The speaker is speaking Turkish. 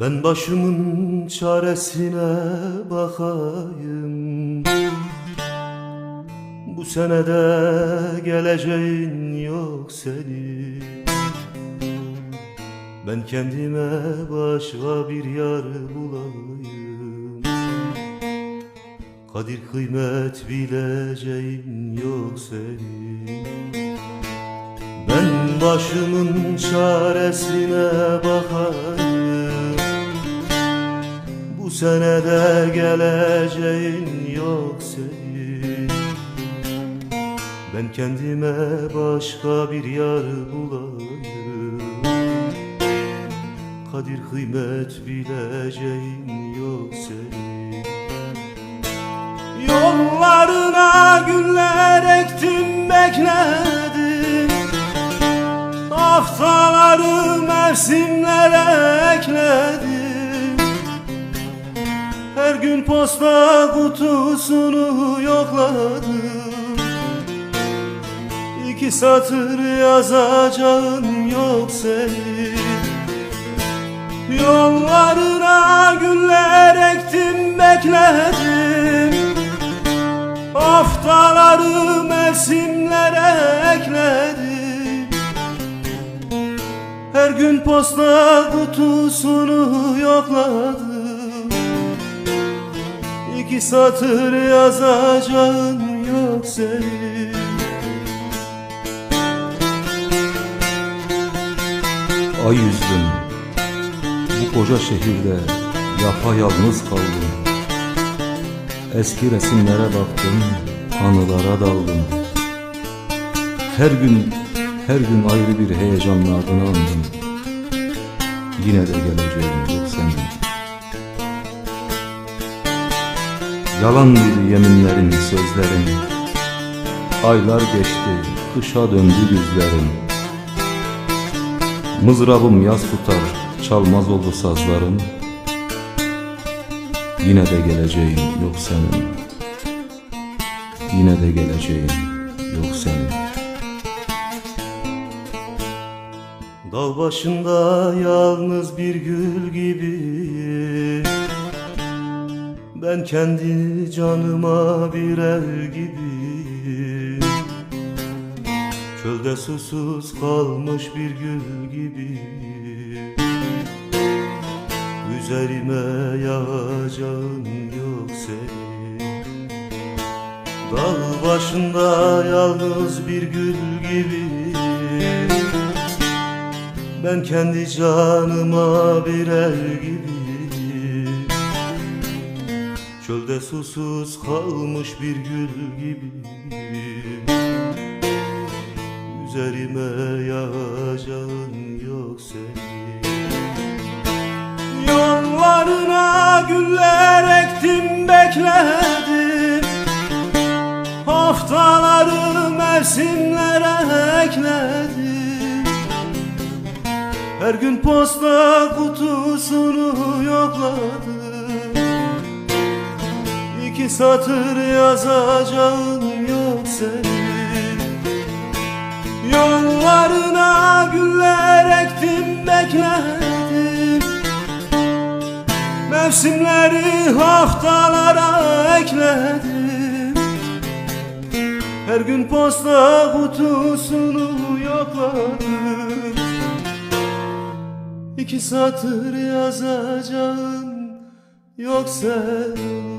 Ben başımın çaresine bakayım. Bu senede geleceğin yok senin. Ben kendime başka bir yar bulayım. Kadir kıymet bileceğin yok senin. Ben başımın çaresine bakayım Bu senede geleceğin yok senin. Ben kendime başka bir yar bulayım. Kadir kıymet bileceğin yok senin. Yollarına güller ektim bekledim. Haftaları mevsimlere ekledim gün posta kutusunu yokladım İki satır yazacağın yok senin. Yollarına güller ektim bekledim. Haftaları mevsimlere ekledim. Her gün posta kutusunu yokladım İki satır yazacağın yok senin? Ay yüzdüm Bu koca şehirde yapayalnız kaldım. Eski resimlere baktım Anılara daldım. Her gün Her gün ayrı bir heyecanla adını andım. Yine de geleceğim yok senin Yalan dedi yeminlerin sözlerin. Aylar geçti Kışa döndü güzlerin Mızrabım yaz tutar, çalmaz oldu sazlarım. Yine de geleceğim yok senin. Yine de geleceğim yok senin. Dağ başında yalnız bir gül gibi Ben kendi canıma bir el gibi Çölde susuz kalmış bir gül gibi Üzerime yağacağın yok senin. Dağ başında yalnız bir gül gibi Ben kendi canıma bir el gibi Çölde susuz kalmış bir gül gibi. Üzerime yağacağın yok senin. Yollarına güller ektim bekledim. Haftaları mevsimlere ekledim. Her gün posta kutusunu İki satır yazacağın yok senin. Yollarına güller ektim bekledim Mevsimleri haftalara ekledim. Her gün posta kutusunu yokladım. İki satır yazacağın yok senin